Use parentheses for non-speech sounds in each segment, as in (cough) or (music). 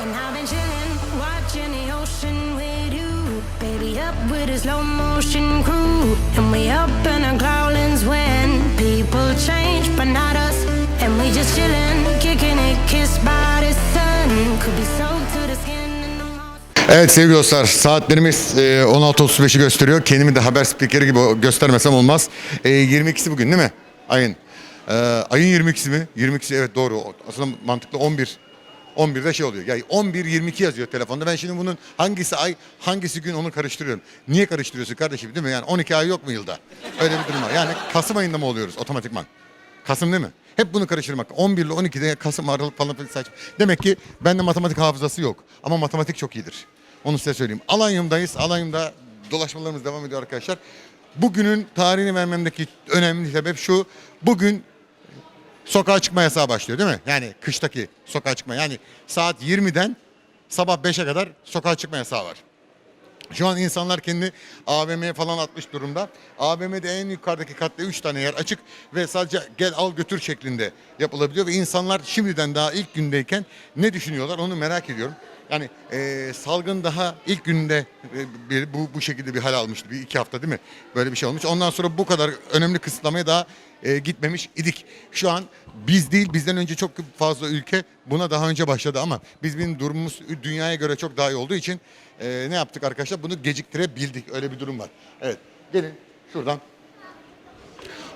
And I've been chilling, watching the ocean with you. Baby, up with a slow motion crew. And we up in our growlings when people change, but not us. And we just chilling, kicking it, kissed by the sun. Could be soaked. Evet sevgili dostlar saatlerimiz e, 16.35'i gösteriyor. Kendimi de haber spikeri gibi göstermesem olmaz. E, 22'si bugün değil mi? Ayın. E, ayın 22'si mi? 22'si evet doğru. Aslında mantıklı 11. 11'de şey oluyor. Yani 11-22 yazıyor telefonda. Ben şimdi bunun hangisi ay, hangisi gün onu karıştırıyorum. Niye karıştırıyorsun kardeşim değil mi? Yani 12 ay yok mu yılda? Öyle bir durum var. Yani Kasım ayında mı oluyoruz otomatikman? Kasım değil mi? Hep bunu karıştırmak. 11 ile 12'de Kasım, Aralık falan filan saçma. Demek ki bende matematik hafızası yok. Ama matematik çok iyidir. Onu size söyleyeyim. Alanyum'dayız. Alanyum'da dolaşmalarımız devam ediyor arkadaşlar. Bugünün tarihini vermemdeki önemli sebep şu. Bugün sokağa çıkma yasağı başlıyor değil mi? Yani kıştaki sokağa çıkma. Yani saat 20'den sabah 5'e kadar sokağa çıkma yasağı var. Şu an insanlar kendini AVM'ye falan atmış durumda. AVM'de en yukarıdaki katta 3 tane yer açık ve sadece gel al götür şeklinde yapılabiliyor. Ve insanlar şimdiden daha ilk gündeyken ne düşünüyorlar onu merak ediyorum. Yani eee, salgın daha ilk günde e, bir, bu, bu şekilde bir hal almıştı. Bir iki hafta değil mi? Böyle bir şey olmuş. Ondan sonra bu kadar önemli kısıtlamaya daha e, gitmemiş idik. Şu an biz değil bizden önce çok fazla ülke buna daha önce başladı ama biz bizim durumumuz dünyaya göre çok daha iyi olduğu için e, ne yaptık arkadaşlar? Bunu geciktirebildik. Öyle bir durum var. Evet. Gelin şuradan.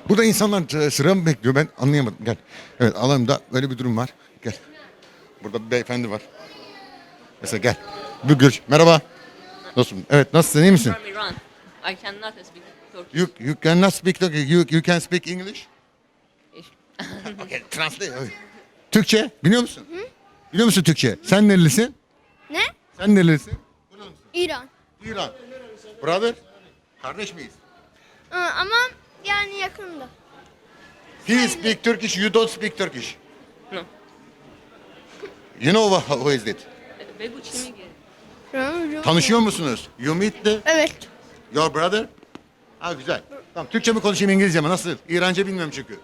Burada insanlar e, sıra mı bekliyor? Ben anlayamadım. Gel. Evet alanımda böyle bir durum var. Gel. Burada bir beyefendi var. Mesela gel. Bir görüş. Merhaba. Nasılsın? Evet nasılsın? iyi misin? from Iran. I cannot speak Turkish. You, you cannot speak Turkish. You, you can speak English? (laughs) okay, translate. Okay. Türkçe biliyor musun? Biliyor musun Türkçe? Sen nerelisin? Ne? Sen nerelisin? İran. İran. Brother. Kardeş miyiz? Ama yani yakında. He speak Turkish, you don't speak Turkish. No. You know what, who is it? Tanışıyor musunuz? You meet the, Evet. your brother? Ha güzel. Tamam Türkçe mi konuşayım İngilizce mi? Nasıl? İranca bilmiyorum çünkü.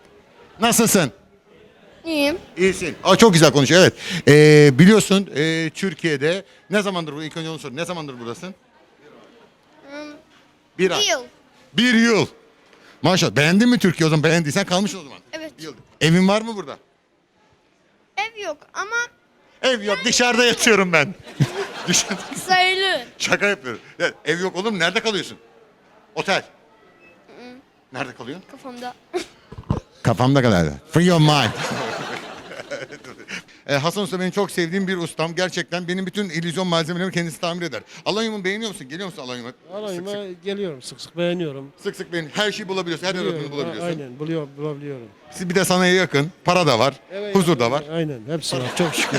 Nasılsın? İyiyim. İyisin. Aa, çok güzel konuşuyor evet. Ee, biliyorsun e, Türkiye'de ne zamandır bu? İlk önce onu sor. Ne zamandır buradasın? Bir ay. Yıl. Bir yıl. Maşallah. Beğendin mi Türkiye o zaman? Beğendiysen kalmışsın o zaman. Evet. Bir yıl. Evin var mı burada? Ev yok ama Ev yok. Dışarıda yatıyorum ben. (laughs) Dışarıda. Şaka yapıyorum. Ya, ev yok olur mu? Nerede kalıyorsun? Otel. Nerede kalıyorsun? Kafamda. Kafamda kadar. Free your mind. (laughs) E, Hasan Usta benim çok sevdiğim bir ustam. Gerçekten benim bütün illüzyon malzemelerimi kendisi tamir eder. Alanyum'u beğeniyor musun? Geliyor musun Alanyum'a? Sık sık, geliyorum sık sık beğeniyorum. sık sık beğen- Her şeyi bulabiliyorsun. Her aradığını bulabiliyorsun. Aynen buluyor, bulabiliyorum. Siz bir de sanayiye yakın. Para da var. Evet, huzur da var. Aynen hepsi var (laughs) çok şükür.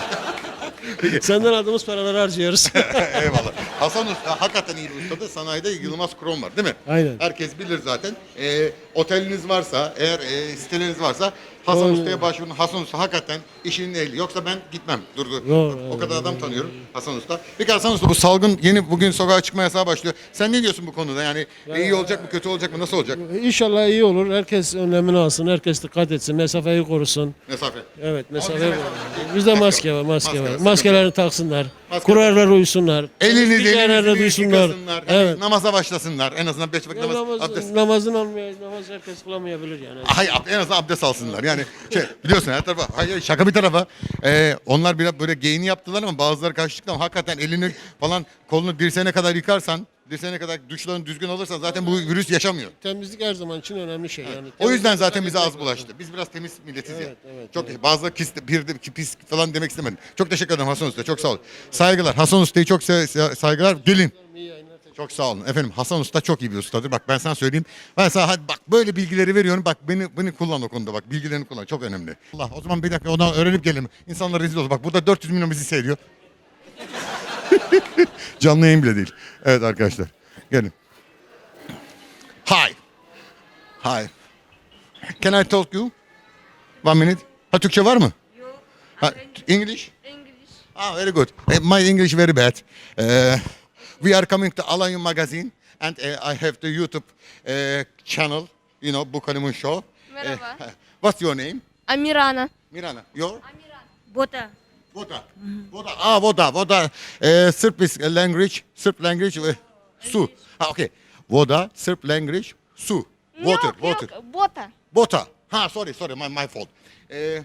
Senden aldığımız paraları harcıyoruz. (laughs) Eyvallah. Hasan Usta hakikaten iyi bir ustadır. Sanayide Yılmaz Krom var değil mi? Aynen. Herkes bilir zaten. Ee, oteliniz varsa, eğer e, siteleriniz varsa Hasan Doğru. Usta'ya başvurun. Hasan Usta hakikaten işinin ehli. Yoksa ben gitmem. Durdu. Doğru, o kadar adam tanıyorum Hasan Usta. Peki Hasan Usta bu salgın yeni bugün sokağa çıkma yasağı başlıyor. Sen ne diyorsun bu konuda? Yani iyi olacak mı, kötü olacak mı, nasıl olacak? İnşallah iyi olur. Herkes önlemini alsın. Herkes dikkat etsin. Mesafeyi korusun. Mesafe. Evet Ama mesafe bizim var. mesafe- Bizde maske var, maske Maske var, var. sıkıntı Maskelerini taksınlar. Maske- Kurallara uysunlar. Yerlerde elinizi duysunlar. yıkasınlar. Evet. Namaza başlasınlar. En azından beş vakit namaz, namaz, abdest. namazın almaya, namaz herkes kılamayabilir yani. Hayır ab- en azından abdest alsınlar. Yani şey biliyorsun her tarafa hayır şaka bir tarafa. Ee, onlar biraz böyle geyini yaptılar ama bazıları kaçtıklar ama hakikaten elini falan kolunu dirseğine kadar yıkarsan dirseğine kadar duşlarını düzgün alırsan zaten bu virüs yaşamıyor. Temizlik her zaman için önemli şey yani. O yüzden Temizlik zaten bize az etmek bulaştı. Biz biraz temiz milletiz ya. Evet, evet, çok bazı kis, bir de ki pis falan demek istemedim. Çok teşekkür ederim Hasan Usta. Çok sağ ol. Saygılar. Hasan Usta'yı çok se- se- saygılar. Gelin. lazım. İyi yayınlar. Çok sağ olun. Efendim Hasan Usta çok iyi bir ustadır. Bak ben sana söyleyeyim. Ben sana hadi bak böyle bilgileri veriyorum. Bak beni beni kullan o konuda bak. Bilgilerini kullan. Çok önemli. Allah o zaman bir dakika ondan öğrenip gelelim. İnsanlar rezil olur. Bak burada 400 milyon bizi seyrediyor. (laughs) Canlı yayın bile değil. Evet arkadaşlar. Gelin. Hi. Hi. Can I talk you? One minute. Ha Türkçe var mı? Yok. Ha, English? English. Ah, very good. Eh, My English very bad. Uh, we are coming to Alanyum magazine, and uh, I have the YouTube uh, channel. You know, Bukalimun Show. Merhaba. Uh, what's your name? Amirana. Mirana. Your? Bota. Voda. Voda. Ah, voda. Voda. Eh, Sırp is language. Sırp language. eh, su. Ha, okay. Voda. Sırp language. Su. Water. Yok, water. Yok, bota. Bota. Ha, sorry, sorry, my, my fault. Eh,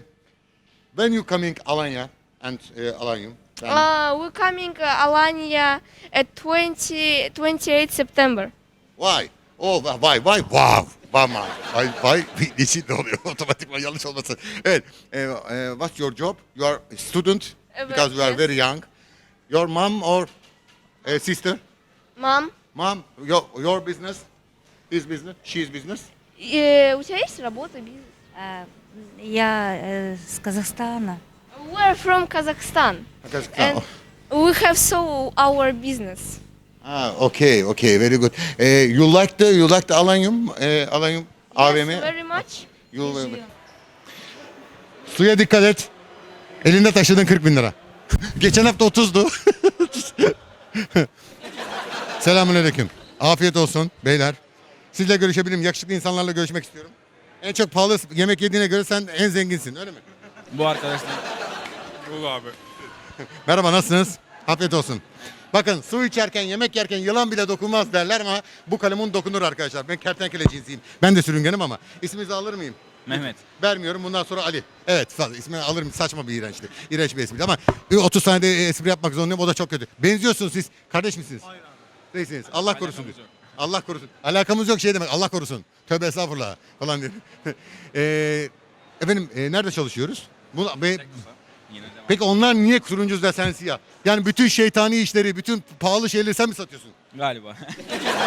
when you coming Alanya and uh, Alanyum? then- Uh, we're coming uh, Alanya at 20, 28 September. Why? Oh, why, why? Wow. Why, my? Why, why? (laughs) Niçin de oluyor? (laughs) Otomatikman yanlış olmasın. Evet. eh, eh, what's your job? You are a student? Evet, because you are yes. very young. Your mom or eh, sister? Мам, Mom, your, your business? His business? She's business? э, у тебя есть работа, бизнес? А, Я э, с Казахстана. We're from Kazakhstan. And we have so our business. Ah, okay, okay, very good. Eh, you like the, you like the Alanyum, eh, Alanyum AVM? Yes, very much. You, Suya dikkat et. Elinde taşıdın 40 bin lira. (laughs) Geçen hafta 30'du. (laughs) Selamünaleyküm. Afiyet olsun beyler. Sizle görüşebilirim. Yakışıklı insanlarla görüşmek istiyorum. En çok pahalı yemek yediğine göre sen en zenginsin öyle mi? Bu arkadaşlar. Bu abi. (laughs) Merhaba nasılsınız? Afiyet olsun. Bakın su içerken, yemek yerken yılan bile dokunmaz derler ama bu kalemun dokunur arkadaşlar. Ben kertenkele cinsiyim. Ben de sürüngenim ama isminizi alır mıyım? Mehmet. Vermiyorum bundan sonra Ali. Evet fazla ismini alırım saçma bir iğrençti. İğrenç bir espri ama 30 saniyede espri yapmak zorundayım o da çok kötü. Benziyorsunuz siz. Kardeş misiniz? Hayır abi. Değilsiniz. Allah korusun. diyor. Allah korusun. Alakamız yok şey demek Allah korusun. Tövbe estağfurullah falan diye. (laughs) Ee, efendim e, nerede çalışıyoruz? Bu, be-. Peki onlar niye turuncu da sen siyah? Yani bütün şeytani işleri, bütün pahalı şeyleri sen mi satıyorsun? Galiba.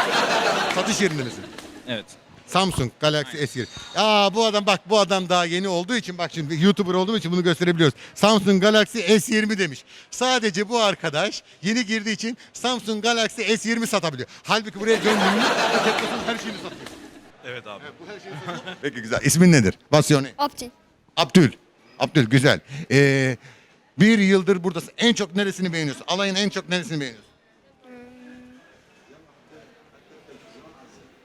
(laughs) Satış yerinde misin? evet. Samsung Galaxy S20. Aa bu adam bak bu adam daha yeni olduğu için bak şimdi YouTuber olduğum için bunu gösterebiliyoruz. Samsung Galaxy S20 demiş. Sadece bu arkadaş yeni girdiği için Samsung Galaxy S20 satabiliyor. Halbuki buraya Teknos'un her şeyini satıyor. Evet abi. bu her şeyi satıyor. Peki güzel. İsmin nedir? Name? Optin. Abdül. Abdül güzel. Ee, bir yıldır buradasın. En çok neresini beğeniyorsun? Alayın en çok neresini beğeniyorsun?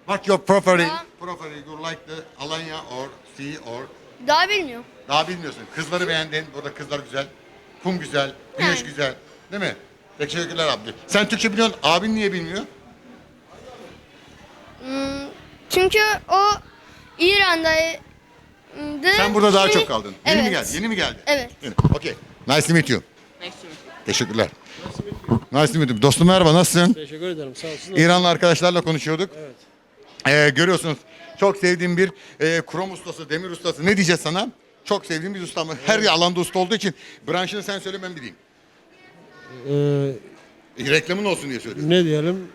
What your preferring? Preferring you like the Alanya or sea or Daha bilmiyorum. daha bilmiyorsun. Kızları beğendin. Burada kızlar güzel. Kum güzel. Güneş Yani. güzel. Değil mi? Teşekkürler Abdül. Sen Türkçe biliyorsun. Abin niye bilmiyor? Çünkü o İran'da Sen burada daha çok kaldın. Yeni evet. mi geldin? Yeni mi geldin? Evet. Yeni. Okay. Nice to meet you. Nice to meet you. Teşekkürler. Nice to meet you. Dostum merhaba. Nasılsın? Teşekkür ederim. Sağ olsun. İranlı arkadaşlarla konuşuyorduk. Evet. Ee, görüyorsunuz çok sevdiğim bir e, krom ustası, demir ustası. Ne diyeceğiz sana? Çok sevdiğim bir ustam. Her alanda usta olduğu için branşını sen söyle ben bileyim. Ee, E, reklamın olsun diye söylüyorum. ne diyelim?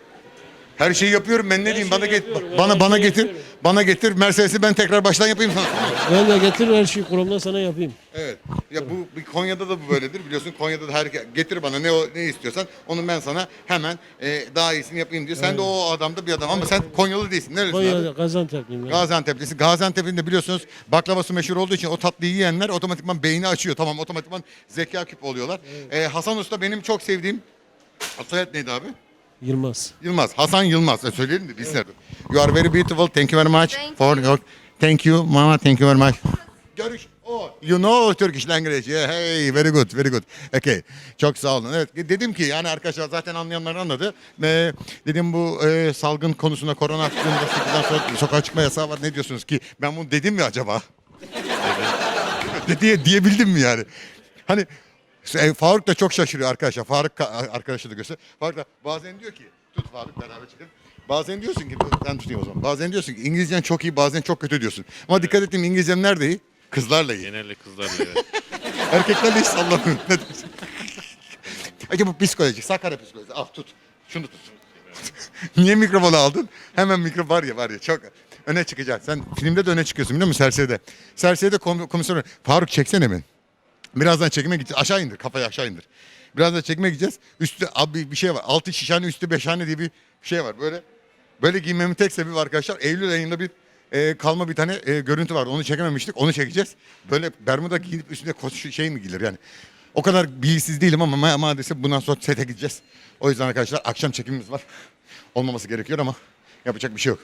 Her şeyi yapıyorum ben ne diyeyim bana get bana bana şeyi getir. yapıyorum. Bana getir Mercedes'i ben tekrar baştan yapayım sana. (laughs) Ben de getir her şeyi kurumdan sana yapayım. evet. Ya bu bir Konya'da da bu böyledir biliyorsun. Konya'da da her getir bana ne o ne istiyorsan onu ben sana hemen e, daha iyisini yapayım diyor. Sen de o adamda bir adam ama sen Konyalı değilsin. Nerelisin abi? Konya'da Gaziantep'liyim. ben. Gaziantep'lisi. Gaziantep'in de biliyorsunuz baklavası meşhur olduğu için o tatlıyı yiyenler otomatikman beyni açıyor. Tamam otomatikman zeka küp oluyorlar. Ee, Hasan Usta benim çok sevdiğim soyad neydi abi? Yılmaz. Yılmaz. Hasan Yılmaz. E, söyleyelim de bilsinler. You are very beautiful. Thank you very much. Thank for your... Thank you mama. Thank you very much. Görüş. Oh, you know Turkish language. Yeah, hey, very good, very good. Okay. Çok sağ olun. Evet, dedim ki yani arkadaşlar zaten anlayanlar anladı. Ee, dedim bu e, salgın konusunda korona hakkında 8'den sonra sokağa çıkma yasağı var. Ne diyorsunuz ki? Ben bunu dedim mi acaba? (laughs) diye diyebildim mi yani? Hani e, Faruk da çok şaşırıyor arkadaşlar. Faruk ka- arkadaşı da göster. Faruk da bazen diyor ki tut Faruk beraber çıkın. Bazen diyorsun ki ben tutayım o zaman. Bazen diyorsun ki İngilizcen çok iyi bazen çok kötü diyorsun. Ama dikkat ettim İngilizcem nerede iyi? Kızlarla iyi. Genelde kızlarla evet. (laughs) Erkeklerle hiç sallamıyorum. Ne diyorsun? Peki (laughs) bu psikoloji, Sakarya psikolojisi. Al tut. Şunu tut. (laughs) Niye mikrofonu aldın? Hemen mikro var ya var ya çok öne çıkacaksın. Sen filmde de öne çıkıyorsun biliyor musun Serseride? Serseride kom komisyon Faruk çeksene mi? Birazdan çekime gideceğiz. Aşağı indir. Kafayı aşağı indir. Birazdan çekime gideceğiz. Üstü abi bir şey var. Altı şişhane üstü beşhane diye bir şey var. Böyle böyle giymemin tek sebebi arkadaşlar. Eylül ayında bir e, kalma bir tane e, görüntü var. Onu çekememiştik. Onu çekeceğiz. Böyle bermuda giyip üstüne koş şey mi giyilir yani. O kadar bilgisiz değilim ama ma- maalesef bundan sonra sete gideceğiz. O yüzden arkadaşlar akşam çekimimiz var. Olmaması gerekiyor ama yapacak bir şey yok.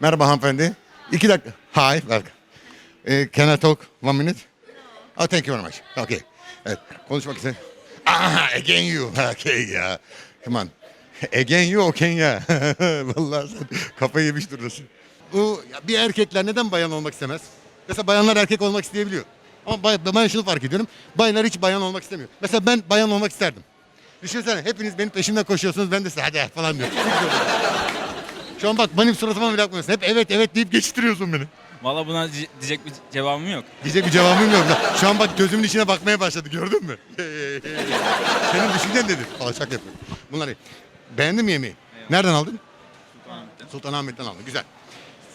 Merhaba hanımefendi. İki dakika. Hi, welcome. Eh, can I talk one minute? Oh, thank you very much. Okay. Evet. Konuşmak istedim. Ah, again you. (laughs) Okay ya. Come on. Again you, okay ya. (laughs) Vallahi sen kafayı yemiş durursun. Bu bir erkekler neden bayan olmak istemez? Mesela bayanlar erkek olmak isteyebiliyor. Ama bay, ben şunu fark ediyorum. Bayanlar hiç bayan olmak istemiyor. Mesela ben bayan olmak isterdim. Düşünsene hepiniz benim peşimden koşuyorsunuz. Ben de size hadi falan diyorum. (laughs) Şu an bak benim suratıma bile bakmıyorsun. Hep evet evet deyip geçiştiriyorsun beni. Valla buna di- diyecek bir cevabım yok. Diyecek bir cevabım yok. Şu an bak gözümün içine bakmaya başladı gördün mü? Senin düşüncen dedi. Alçak yapıyorum. Bunlar iyi. Beğendin mi yemeği? Nereden aldın? Sultanahmet'ten aldın. Güzel.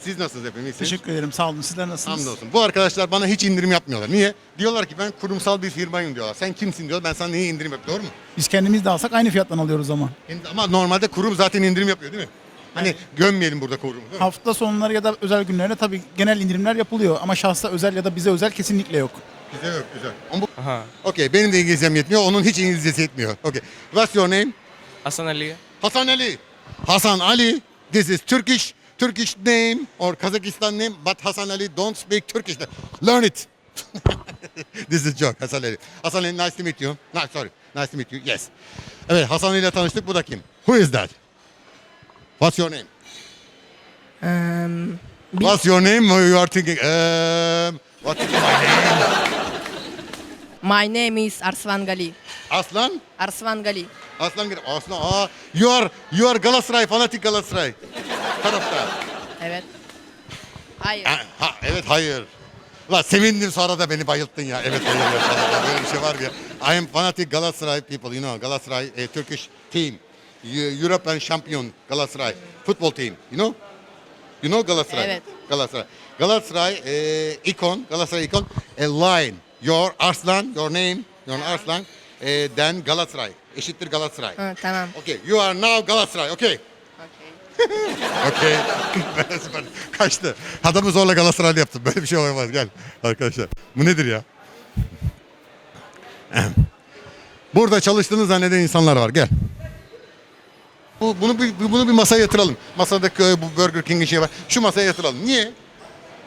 Siz nasılsınız efendim? İyisiniz? Teşekkür ederim. Sağ olun. Sizler nasılsınız? Hamdolsun. Bu arkadaşlar bana hiç indirim yapmıyorlar. Niye? Diyorlar ki ben kurumsal bir firmayım diyorlar. Sen kimsin diyor. Ben sana niye indirim yapıyorum? Doğru mu? Biz kendimiz de alsak aynı fiyattan alıyoruz ama. Ama normalde kurum zaten indirim yapıyor değil mi? Hani gömmeyelim burada değil mi? Hafta sonları ya da özel günlerde tabii genel indirimler yapılıyor ama şahsa özel ya da bize özel kesinlikle yok. Güzel yok güzel. Ama bu... Okey benim de İngilizcem yetmiyor. Onun hiç İngilizcesi yetmiyor. Okey. What's your name? Hasan Ali. Hasan Ali. Hasan Ali. This is Turkish Turkish name or Kazakhstan name, but Hasan Ali don't speak Turkish. Learn it. (laughs) This is joke. Hasan Ali. Hasan Ali, nice to meet you. No, sorry. Nice to meet you. Yes. Evet, Hasan Ali ile tanıştık. Bu da kim? Who is that? What's your name? What's your name? You are thinking. Um, what is my name? My name is Arslan Gali. Aslan? Arslan Gali. Aslan gir. Aslan. Aa, you are you are Galatasaray, fanatik Galatasaray. Taraftar. Evet. Hayır. Ha, ha, evet hayır. La sevindim sonra da beni bayılttın ya. Evet hayır ya falan. Böyle bir şey var ya. I am fanatic Galatasaray people, you know. Galatasaray eh, Turkish team. Eu- European champion Galatasaray football team, you know? You know Galatasaray? Evet. Galatasaray. Galatasaray eh, icon, Galatasaray icon. A line. Your Arslan, your name, your Arslan. eh, then Galatasaray. Eşittir Galatasaray. Ha, tamam. Okay, you are now Galatasaray. Okay. Okey. (laughs) Süper. Kaçtı. Adamı zorla Galatasaraylı yaptım. Böyle bir şey olamaz. Gel arkadaşlar. Bu nedir ya? Burada çalıştığını zanneden insanlar var. Gel. Bu, bunu, bir, bunu bir masaya yatıralım. Masadaki bu Burger King'in şey var. Şu masaya yatıralım. Niye?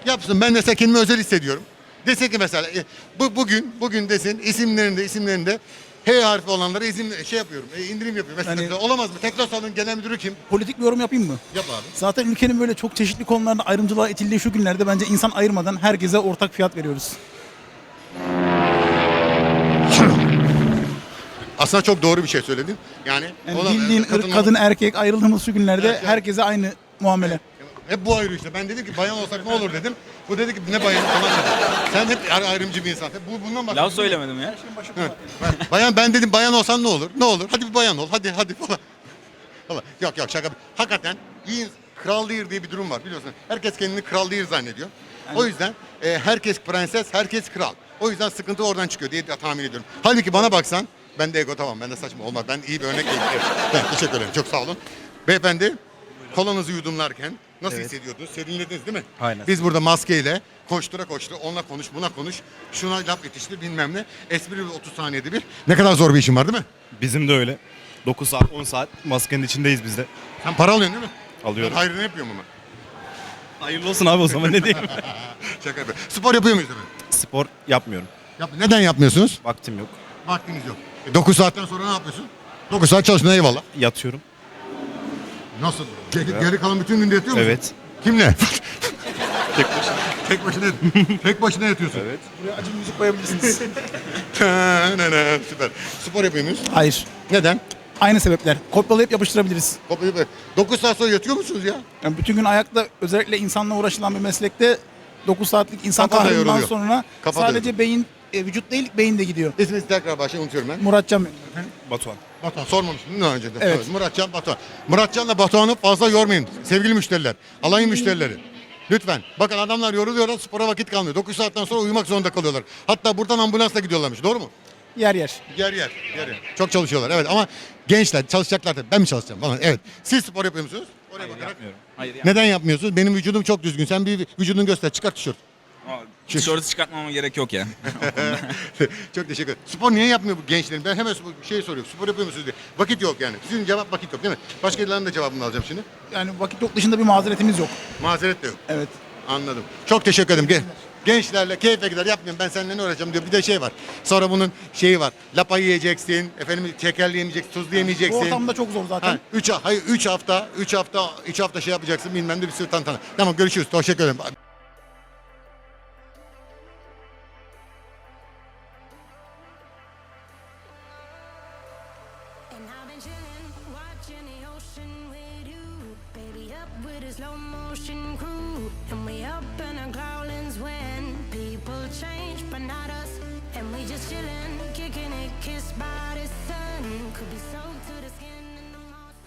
Yapsın. Ben mesela kendimi özel hissediyorum. Dese ki mesela e, bu, bugün bugün desin isimlerinde isimlerinde H harfi olanlara izin şey yapıyorum. E, indirim yapıyorum. Mesela Yani- olamaz mı? Teknosal'ın genel müdürü kim? Politik bir yorum yapayım mı? Yap abi. Zaten ülkenin böyle çok çeşitli konularda ayrımcılığa itildiği şu günlerde bence insan ayırmadan herkese ortak fiyat veriyoruz. Aslında çok doğru bir şey söyledin. Yani, Yani ona- bildiğin ırk, kadın, erkek ayrıldığımız şu günlerde Evet, herkese aynı muamele. Hep bu ayrı işte. Ben dedim ki bayan olsak ne olur dedim. Bu dedi ki ne bayan falan dedi. Sen hep ayrı- ayrımcı bir insan. Hep bu, bundan bahsediyorsun. Laf söylemedim ya. Evet. Bayan ben dedim bayan olsan ne olur? Ne olur? Hadi bir bayan ol. Hadi hadi falan. falan. Yok yok şaka. Hakikaten iyi kral değil diye bir durum var biliyorsun. Herkes kendini kral değil zannediyor. O yüzden e, herkes prenses, herkes kral. O yüzden sıkıntı oradan çıkıyor diye tahmin ediyorum. Halbuki bana baksan ben de ego tamam. Ben de saçma olmaz. Ben iyi bir örnek değilim. Evet. (laughs) Ben teşekkür ederim. Çok sağ olun. Beyefendi kolonuzu yudumlarken nasıl hissediyordunuz? Serinlediniz değil mi? Aynen. Biz burada maskeyle koştura koştura onunla konuş buna konuş. Şuna laf yetiştir bilmem ne. Espri 30 saniyede bir. Ne kadar zor bir işin var değil mi? Bizim de öyle. 9 saat 10 saat maskenin içindeyiz biz de. Sen para alıyorsun değil mi? Alıyorum. Ben hayrını yapıyorum ama. Hayırlı olsun abi o zaman ne diyeyim. (laughs) Şaka yapıyorum. Spor yapıyor muyuz efendim? Spor yapmıyorum. Yap. Neden yapmıyorsunuz? Vaktim yok. Vaktiniz yok. 9 saatten sonra ne yapıyorsun? 9 saat çalıştın eyvallah. Yatıyorum. Nasıl? Geri, geri kalan bütün günde yatıyor musun? Evet. Kimle? (laughs) Tek başına. tek başına (laughs) tek başına yatıyorsun. Evet. Buraya acı müzik koyabilirsiniz. (laughs) Süper. Spor yapıyor muyuz? Hayır. Neden? Aynı sebepler. Kopyalayıp yapıştırabiliriz. 9 saat sonra yatıyor musunuz ya? Yani bütün gün ayakta özellikle insanla uğraşılan bir meslekte 9 saatlik insan Kafa da kahrından yoruluyor. sonra Kafa da sadece beyin, e, vücut değil beyin de gidiyor. İsminizi tekrar başlayın unutuyorum ben. Muratcan Batuhan. Batuhan sormamıştım daha önce de? Evet. Muratcan Batuhan. Muratcan'la Batuhan'ı fazla yormayın. Sevgili müşteriler. Alayın müşterileri. Lütfen. Bakın adamlar yoruluyorlar spora vakit kalmıyor. 9 saatten sonra uyumak zorunda kalıyorlar. Hatta buradan ambulansla gidiyorlarmış. Doğru mu? yer yer. Yer yer. Yer yer. Çok çalışıyorlar. Evet ama gençler çalışacaklar tabii. Ben mi çalışacağım falan. Evet. Siz spor yapıyor musunuz? Oraya bakarak. Yapmıyorum. Hayır. Neden yapmıyorsunuz? Benim vücudum çok düzgün. Sen bir vücudunu göster. Çıkart tişört. Tişörtü çıkartmama gerek yok ya. (laughs) çok teşekkür ederim. Spor niye yapmıyor bu gençlerin? Ben hemen spor- şey soruyorum. Spor yapıyor musunuz diye. Vakit yok yani. Sizin cevap vakit yok değil mi? Başkalarının da cevabını alacağım şimdi. Yani vakit yok dışında bir mazeretimiz yok. Mazeret de yok. Evet. Anladım. Çok teşekkür ederim. Gel. Gençlerle keyfe gider yapmıyorum ben seninle ne uğraşacağım diyor. Bir de şey var. Sonra bunun şeyi var. Lapa yiyeceksin. Efendim şekerli yemeyeceksin. Tuzlu Bu yemeyeceksin. ortamda çok zor zaten. Ha, 3 hayır 3 hafta 3 hafta 3 hafta şey yapacaksın bilmem ne bir sürü tantana. Tamam görüşürüz. Teşekkür ederim.